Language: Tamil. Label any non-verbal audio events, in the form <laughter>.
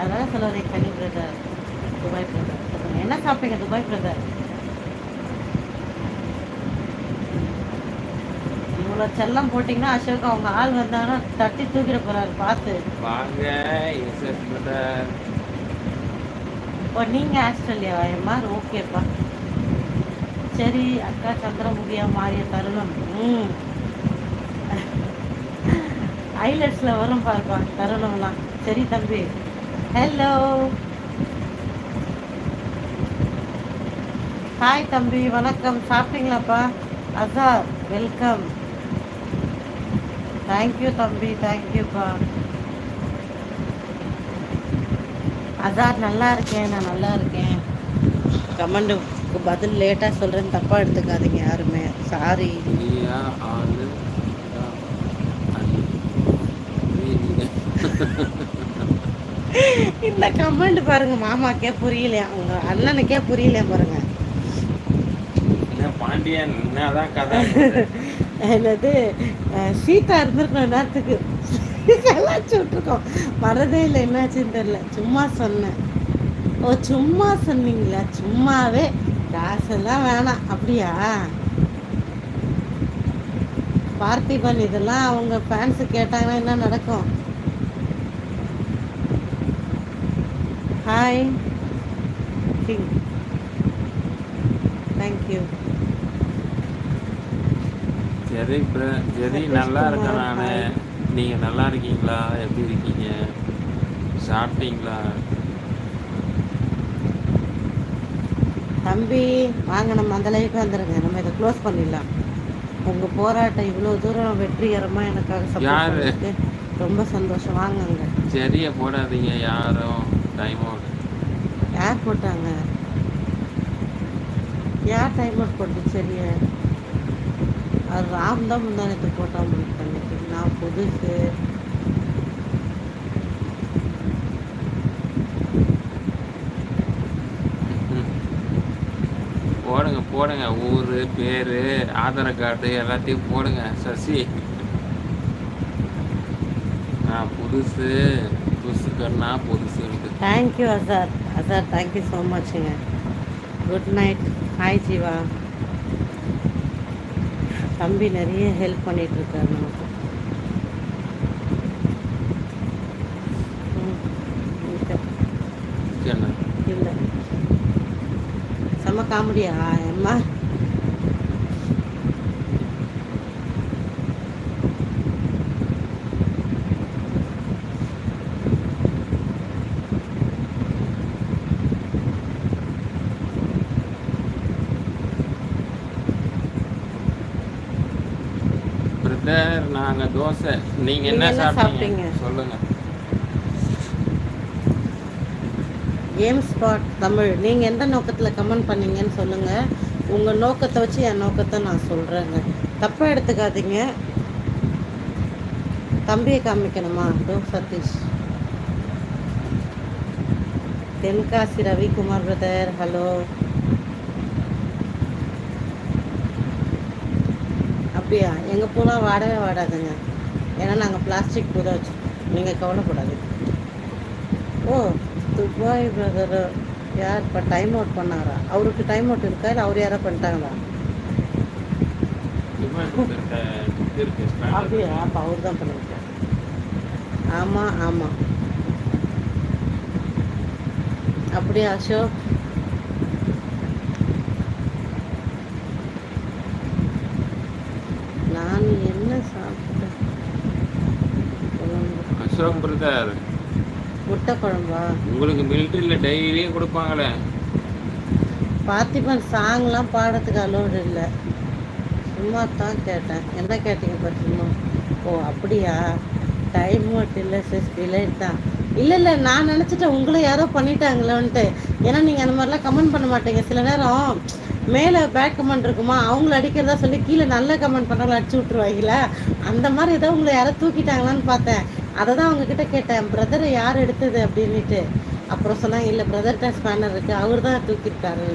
சொல்ல வரீங்க கனி பிரதர் துபாய் பிரதர். என்ன சாப்பிட்டீங்க துபாய் பிரதர்? இவ்வளோ செல்லம் போட்டிங்கன்னா அசோக் அவங்க ஆள் வந்தாங்கன்னா தட்டி தூக்கிட போறாரு பார்த்து. வாங்க ஓ நீங்கள் ஆஸ்திரேலியாவா எம்மார் ஓகேப்பா சரி அக்கா சந்திரமுகியா மாறிய தருணம். ம். ஐலட்ஸில் வரும் பாருப்பா தருணம்லாம். சரி தம்பி. ஹலோ ஹாய் தம்பி. வணக்கம். சாப்பிட்டீங்களாப்பா? அசார் வெல்கம் தேங்க்யூ தம்பி. தேங்க்யூப்பா அசார் நல்லா இருக்கேன். நான் நல்லா இருக்கேன். கமெண்ட்டுக்கு பதில் லேட்டாக சொல்கிறேன்னு தப்பாக எடுத்துக்காதீங்க யாருமே. சாரி நீயா <laughs> இந்த கமெண்ட் பாருங்க மாமாக்கே புரியலையா? உங்க அண்ணனுக்கே புரியலையா பாருங்க. பாண்டியன் என்னதான் கதை? என்னது சீதா இருந்திருக்கணும் நேரத்துக்கு கலாச்சி விட்டுருக்கோம் வரதே இல்லை என்னாச்சுன்னு தெரியல. சும்மா சொன்னேன். ஓ சும்மா சொன்னீங்களா? சும்மாவே. காசெல்லாம் வேணாம். அப்படியா? பார்த்திபன் இதெல்லாம் அவங்க ஃபேன்ஸு கேட்டாங்கன்னா என்ன நடக்கும்? ஹாய் கிங் தேங்க்யூ பிர- சரி நல்லா இருக்கேன் நானு. நீங்க நல்லா இருக்கீங்களா? எப்படி இருக்கீங்க? சாப்பிட்டீங்களா? தம்பி வாங்க நம்ம அந்த லைஃப் வந்துடுங்க நம்ம இதை க்ளோஸ் பண்ணிடலாம். உங்கள் போராட்டம் இவ்வளோ தூரம் வெற்றிகரமாக எனக்காக சப்போர்ட் ரொம்ப சந்தோஷம். வாங்கங்க சரியா போடாதீங்க யாரும். டைம் அவுட் யார் போட்டாங்க? யார் டைம் அவுட் போட்டு சரியா? அது ராம் தான் முந்தானத்து போட்டான் பண்ணிட்டு நான் புதுசு. <laughs> போடுங்க போடுங்க. ஊர் பேர் ஆதார் கார்டு எல்லாத்தையும் போடுங்க சசி. நான் புதுசு. புதுசுக்கன்னா புதுசுன்ட்டு thank you Azhar Azhar thank you so மச்சுங்க good night hi Jeeva தம்பி நிறைய ஹெல்ப் பண்ணிட்டு இருக்காரு நமக்கு இல்லை செம்ம காமெடியா அம்மா பிரதர் நாங்க தோசை. நீங்க என்ன நீங்க சாப்பிட்டீங்க? சொல்லுங்க. கேம் ஸ்பாட் தமிழ் நீங்கள் எந்த நோக்கத்தில் கமெண்ட் பண்ணீங்கன்னு சொல்லுங்கள் உங்கள் நோக்கத்தை வச்சு என் நோக்கத்தை நான் சொல்கிறேங்க தப்பாக எடுத்துக்காதீங்க. தம்பியை காமிக்கணுமா? டோ சதீஷ். தென்காசி ரவிக்குமார் பிரதர் ஹலோ அப்படியா? எங்கள் பூலாம் வாடவே வாடாதுங்க. ஏன்னா நாங்கள் பிளாஸ்டிக் பூ தான் வச்சுருக்கோம். நீங்கள் கவலைப்படாதீங்க. ஓ துபாய் பிரதர் யார் இப்போ டைம் அவுட் பண்ணாரா? அவருக்கு டைம் அவுட் இருக்கா? இல்லை அவர் யாரோ பண்ணிட்டாங்களா. அப்படியா? அப்போ அவர் தான் பண்ணியிருக்கார் ஆமாம் ஆமாம் அப்படியா அசோக் நான் என்ன சாப்பிட்டேன் அசோக் பிரதர் முட்டை குழம்பா உங்களுக்கு மிலிட்டரியில டெய்லியும் கொடுப்பாங்களே. பார்த்திபன் சாங்லாம் பாடுறதுக்கு அலோடு இல்லை. சும்மா தான் கேட்டேன். என்ன கேட்டீங்க சும்மா ஓ அப்படியா? டைம் மட்டும் இல்லை சிஸ் டிலே தான். இல்லை இல்லை நான் நினச்சிட்டேன் உங்களை யாரோ பண்ணிட்டாங்களோன்ட்டு. ஏன்னா நீங்கள் அந்த மாதிரிலாம் கமெண்ட் பண்ண மாட்டீங்க. சில நேரம் மேலே பேக் கமெண்ட் இருக்குமா? அவங்கள அடிக்கிறதா சொல்லி கீழே நல்ல கமெண்ட் பண்ணாலும் அடிச்சு விட்ருவாங்களா அந்த மாதிரி ஏதோ உங்களை யாரோ தூக்கிட்டாங்களான்னு பார்த்தேன். அதை தான் அவங்கக்கிட்ட கேட்டேன் பிரதரை யார் எடுத்தது? அப்படின்னுட்டு. அப்புறம் சொன்னாங்க இல்லை பிரதர்கிட்ட ஸ்பேனர் இருக்குது அவர் தான் தூக்கியிருக்காரு